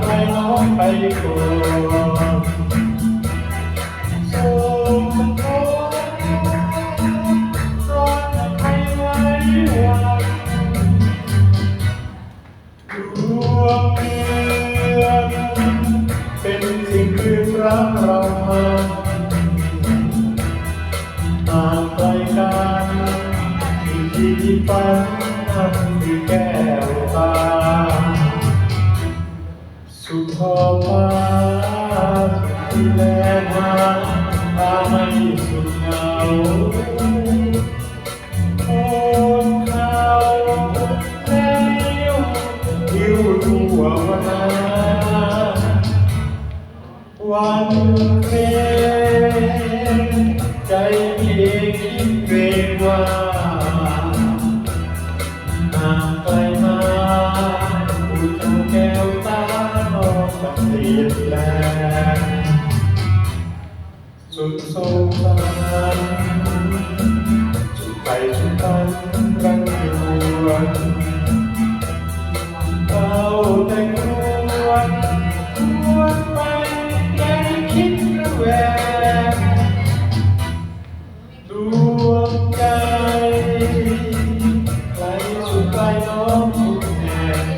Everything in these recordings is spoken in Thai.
ไปน้องไปก่อนส่งโทษร้อนไปไว้วันดวงเดือนเป็นสิ่งที่รักเรามาห่างไกลกันที่ที่ฝันนั้นคือแก้วตา สุขทองฟ้าที่แลมาตาไม่สุดเหงาโอนข่าวแล้วหิวทั่ววันนาวันเพ แล สุดสงสารสุดไปสุดตันรังยวนเอาแต่กรวนกวนไปใจคิดระแวงดวงใจใครสุดใจน้องสุดแห่ง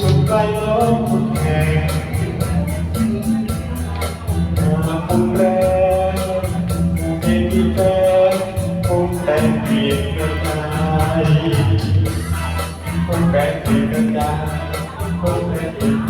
สุดไปน้องคนแห่งมาคงแรงผู้เป็นที่แฟนคงแต่งเปลี่ยนกระจายคงแต่งเปลี่ยนกระจายคงแต่งเปลี่ยน